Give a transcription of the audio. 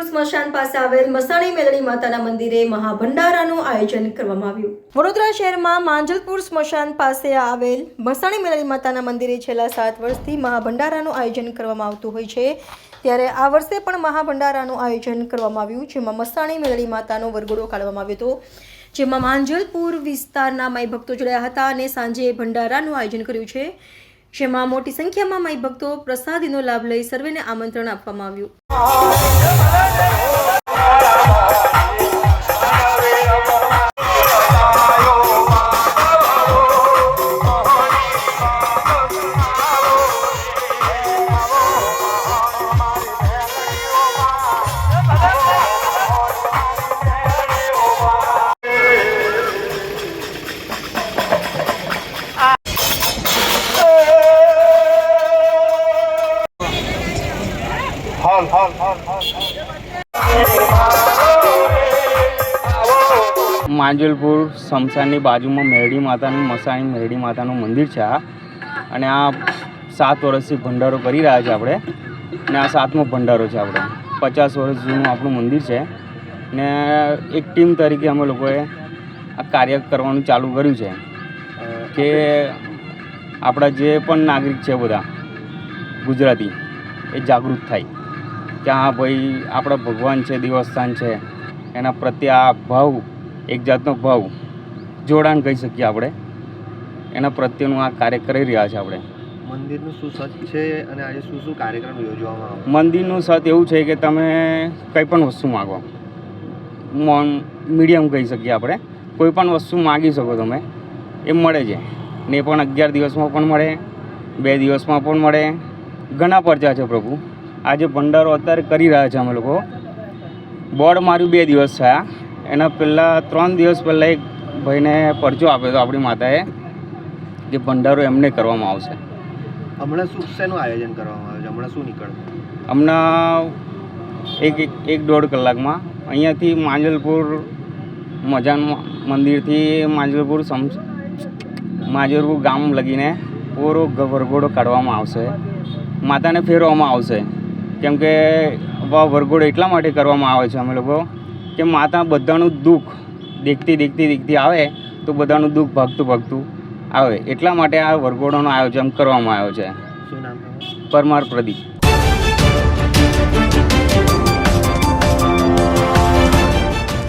આવેલ મસાણી મેલડી માતાના મંદિરે મહાભંડારાનું આયોજન કરવામાં આવ્યું. વડોદરા શહેરમાં માંજલપુર સ્મશાન પાસે આવેલ મસાણી મેલડી માતાના મંદિરે છેલ્લા સાત વર્ષથી મહાભંડારાનું આયોજન કરવામાં આવતું હોય છે. ત્યારે આ વર્ષે પણ મહાભંડારાનું આયોજન કરવામાં આવ્યું, જેમાં મસાણી મેલડી માતાનો વરઘોડો કાઢવામાં આવ્યો હતો. જેમાં માંજલપુર વિસ્તારના માઈ ભક્તો જોડાયા હતા અને સાંજે ભંડારાનું આયોજન કર્યું છે. જેમાં મોટી સંખ્યામાં માઈ ભક્તો પ્રસાદીનો લાભ લઈ સર્વેને આમંત્રણ આપવામાં આવ્યું. માંજલપુર શમશાનની બાજુમાં મેરડી માતાનું મસાણી મેરડી માતાનું મંદિર છે અને આ સાત વર્ષથી ભંડારો કરી રહ્યા છે આપણે. ને આ સાતમો ભંડારો છે આપણે. પચાસ વર્ષ જૂનું આપણું મંદિર છે. ને એક ટીમ તરીકે અમે લોકોએ આ કાર્ય કરવાનું ચાલુ કર્યું છે. કે આપણા જે પણ નાગરિક છે બધા ગુજરાતી, એ જાગૃત થાય. કે હા ભાઈ આપણા ભગવાન છે દેવસ્થાન છે એના પ્રત્યે આ ભાવ એક જાતનો ભાવ જોડાણ કહી શકીએ આપણે. એના પ્રત્યેનું આ કાર્ય કરી રહ્યા છે આપણે. મંદિરનું શું સત છે અને આજે શું શું કાર્યક્રમ યોજવામાં આવે? મંદિરનું સત એવું છે કે તમે કંઈ પણ વસ્તુ માગો. મોન મીડિયમ કહી શકીએ આપણે. કોઈ પણ વસ્તુ માગી શકો તમે. એ મળે છે. ને પણ અગિયાર દિવસમાં પણ મળે બે દિવસમાં પણ મળે. ઘણા પરચા છે પ્રભુ. આજે ભંડારો અત્યારે કરી રહ્યા છે અમે લોકો. બોર્ડ માર્યું બે દિવસ થયા. એના પહેલાં ત્રણ દિવસ પહેલાં એક ભાઈને પરચો આપ્યો હતો આપણી માતાએ કે ભંડારો એમને કરવામાં આવશે. હમણાં શું શેનું આયોજન કરવામાં આવે છે? હમણાં શું નીકળશે? હમણાં એક એક એક દોઢ કલાકમાં અહીંયાથી માંજલપુર મજાન મંદિરથી માંજલપુર સમ માંજલપુર ગામ લગીને પૂરો ગભરગોડો કાઢવામાં આવશે. માતાને ફેરવવામાં આવશે. કેમ કે વરઘોડો એટલા માટે કરવામાં આવે છે અમે લોકો કે માતા બધાનું દુઃખ દેખતી દેખતી દેખતી આવે તો બધાનું દુઃખ ભાગતું ભાગતું આવે. એટલા માટે આ વરઘોડોનો આયોજન કરવામાં આવ્યો છે. પરમાર પ્રદીપ.